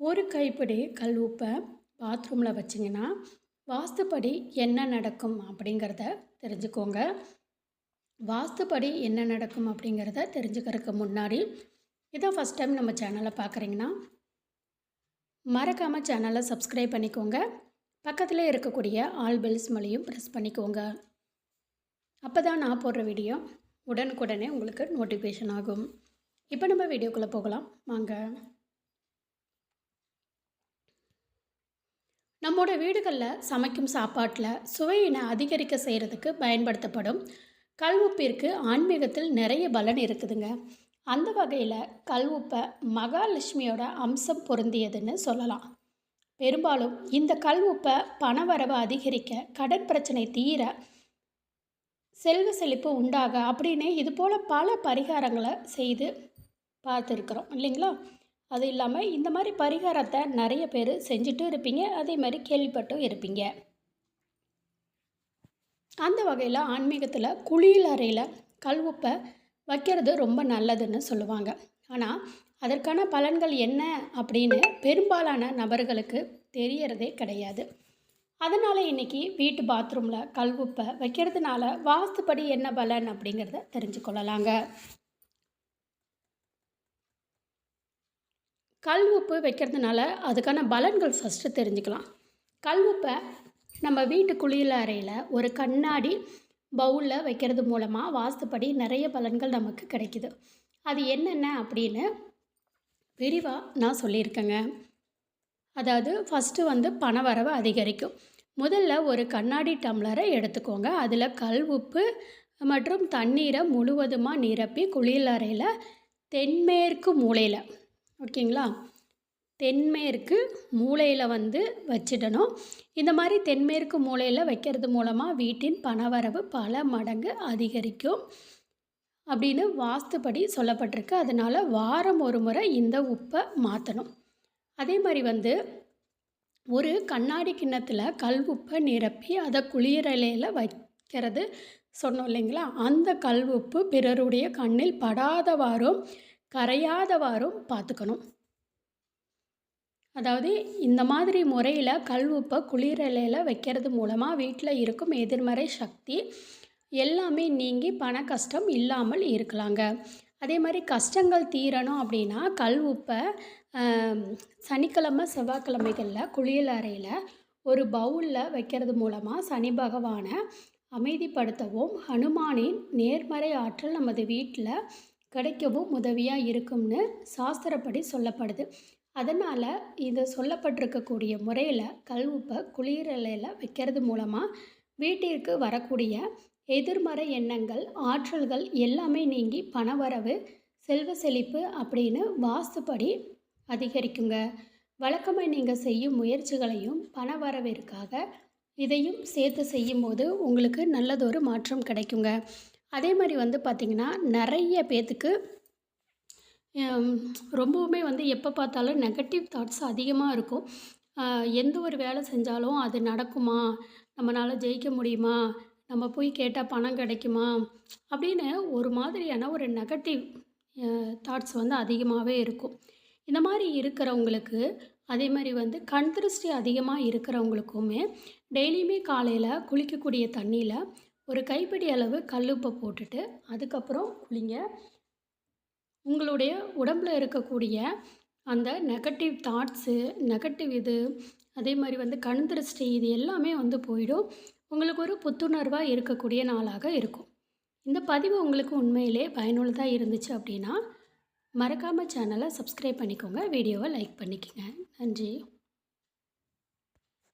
ஒரு கைப்பிடி கல் உப்பை பாத்ரூமில் வச்சிங்கன்னா வாஸ்துப்படி என்ன நடக்கும் அப்படிங்கிறத தெரிஞ்சுக்கோங்க. வாஸ்துப்படி என்ன நடக்கும் அப்படிங்கிறத தெரிஞ்சுக்கிறதுக்கு முன்னாடி இதான் ஃபஸ்ட் டைம் நம்ம சேனலை பார்க்குறீங்கன்னா மறக்காமல் சேனலை சப்ஸ்கிரைப் பண்ணிக்கோங்க. பக்கத்தில் இருக்கக்கூடிய ஆல் பெல்ஸ் மலையும் ப்ரெஸ் பண்ணிக்கோங்க. அப்போ தான் நான் போடுற வீடியோ உடனுக்குடனே உங்களுக்கு நோட்டிஃபிகேஷன் ஆகும். இப்போ நம்ம வீடியோக்குள்ளே போகலாம். வாங்க. நம்மோட வீடுகளில் சமைக்கும் சாப்பாட்டில் சுவையினை அதிகரிக்க செய்கிறதுக்கு பயன்படுத்தப்படும் கல் உப்பிற்கு ஆன்மீகத்தில் நிறைய பலன் இருக்குதுங்க. அந்த வகையில் கல் உப்பை மகாலட்சுமியோட அம்சம் பொருந்தியதுன்னு சொல்லலாம். பெரும்பாலும் இந்த கல் உப்பை பணவரவு அதிகரிக்க கடன் பிரச்சனை தீர செல்வ செழிப்பு உண்டாக அப்படின்னு இது போல் பல பரிகாரங்களை செய்து பார்த்துருக்குறோம் இல்லைங்களா? அது இல்லாமல் இந்த மாதிரி பரிகாரத்தை நிறைய பேர் செஞ்சுட்டும் இருப்பீங்க. அதே மாதிரி கேள்விப்பட்டும் இருப்பீங்க. அந்த வகையில் ஆன்மீகத்தில் குளியல் அறையில் கல்வப்பை வைக்கிறது ரொம்ப நல்லதுன்னு சொல்லுவாங்க. ஆனால் அதற்கான பலன்கள் என்ன அப்படின்னு பெரும்பாலான நபர்களுக்கு தெரியறதே கிடையாது. அதனால் இன்றைக்கி வீட்டு பாத்ரூமில் கல் உப்பை வைக்கிறதுனால வாஸ்துப்படி என்ன பலன் அப்படிங்கிறத தெரிஞ்சு கொள்ளலாங்க கல் உப்பு வைக்கிறதுனால அதுக்கான பலன்கள் ஃபஸ்ட்டு தெரிஞ்சுக்கலாம். கல் உப்பை நம்ம வீட்டு குளியல் அறையில் ஒரு கண்ணாடி பவுலில் வைக்கிறது மூலமாக வாஸ்துப்படி நிறைய பலன்கள் நமக்கு கிடைக்குது. அது என்னென்ன அப்படின்னு விரிவாக நான் சொல்லியிருக்கேங்க. அதாவது ஃபஸ்ட்டு வந்து பண வரவு அதிகரிக்கும். முதல்ல ஒரு கண்ணாடி டம்ளரை எடுத்துக்கோங்க. அதில் கல் உப்பு மற்றும் தண்ணீரை முழுவதுமாக நிரப்பி குளியல் அறையில் தென்மேற்கு மூலையில் ஓகேங்களா? தென்மேற்கு மூலையில் வந்து வச்சிடணும். இந்த மாதிரி தென்மேற்கு மூலையில் வைக்கிறது மூலமாக வீட்டின் பணவரவு பல மடங்கு அதிகரிக்கும் அப்படின்னு வாஸ்துப்படி சொல்லப்பட்டிருக்கு. அதனால் வாரம் ஒரு முறை இந்த உப்பை மாற்றணும் அதே மாதிரி வந்து ஒரு கண்ணாடி கிண்ணத்தில் கல் உப்பை நிரப்பி அதை குளிரலையில் வைக்கிறது சொன்னோம் இல்லைங்களா? அந்த கல் உப்பு பிறருடைய கண்ணில் படாதவாறும் கரையாதவாறும் பார்த்துக்கணும். அதாவது இந்த மாதிரி முறையில் கல் உப்பை குளிரலையில் வைக்கிறது மூலமாக வீட்டில் இருக்கும் எதிர்மறை சக்தி எல்லாமே நீங்கி பண கஷ்டம் இல்லாமல் இருக்கலாங்க. அதே மாதிரி கஷ்டங்கள் தீரணும் அப்படின்னா கல் உப்பை சனிக்கிழமை செவ்வாய்க்கிழமைகளில் குளியல் அறையில் ஒரு பவுலில் வைக்கிறது மூலமாக சனி பகவானை அமைதிப்படுத்தவும் ஹனுமானின் நேர்மறை ஆற்றல் நமது வீட்டில் கிடைக்கவும் உதவியாக இருக்கும்னு சாஸ்திரப்படி சொல்லப்படுது. அதனால் இது சொல்லப்பட்டிருக்கக்கூடிய முறையில் கல் உப்பை குளிரலையில் வைக்கிறது மூலமாக வீட்டிற்கு வரக்கூடிய எதிர்மறை எண்ணங்கள் ஆற்றல்கள் எல்லாமே நீங்கி பணவரவு செல்வ செழிப்பு அப்படின்னு வாஸ்துப்படி அதிகரிக்குங்க. வழக்கமாக நீங்கள் செய்யும் முயற்சிகளையும் பணவரவிற்காக இதையும் சேர்த்து செய்யும்போது உங்களுக்கு நல்லதொரு மாற்றம் கிடைக்குங்க. அதே மாதிரி வந்து பார்த்திங்கன்னா நிறைய பேர்த்துக்கு ரொம்பவுமே வந்து எப்போ பார்த்தாலும் நெகட்டிவ் தாட்ஸ் அதிகமாக இருக்கும். எந்த ஒரு வேலை செஞ்சாலும் அது நடக்குமா? நம்மளால் ஜெயிக்க முடியுமா? நம்ம போய் கேட்டால் பணம் கிடைக்குமா? அப்படின்னு ஒரு மாதிரியான ஒரு நெகட்டிவ் தாட்ஸ் வந்து அதிகமாகவே இருக்கும். இந்த மாதிரி இருக்கிறவங்களுக்கு அதே மாதிரி வந்து கண் திருஷ்டி அதிகமாக இருக்கிறவங்களுக்குமே டெய்லியுமே காலையில் குளிக்கக்கூடிய தண்ணியில் ஒரு கைப்பிடி அளவு கல்லுப்பை போட்டுட்டு அதுக்கப்புறம் குளிங்க. உங்களுடைய உடம்பில் இருக்கக்கூடிய அந்த நெகட்டிவ் தாட்ஸு நெகட்டிவ் இது அதே மாதிரி வந்து கண் திருஷ்டி இது எல்லாமே வந்து போயிடும். உங்களுக்கு ஒரு புத்துணர்வாக இருக்கக்கூடிய நாளாக இருக்கும். இந்த பதிவு உங்களுக்கு உண்மையிலே பயனுள்ளதாக இருந்துச்சு அப்படின்னா மறக்காமல் சேனலை சப்ஸ்கிரைப் பண்ணிக்கோங்க. வீடியோவை லைக் பண்ணிக்கோங்க. நன்றி.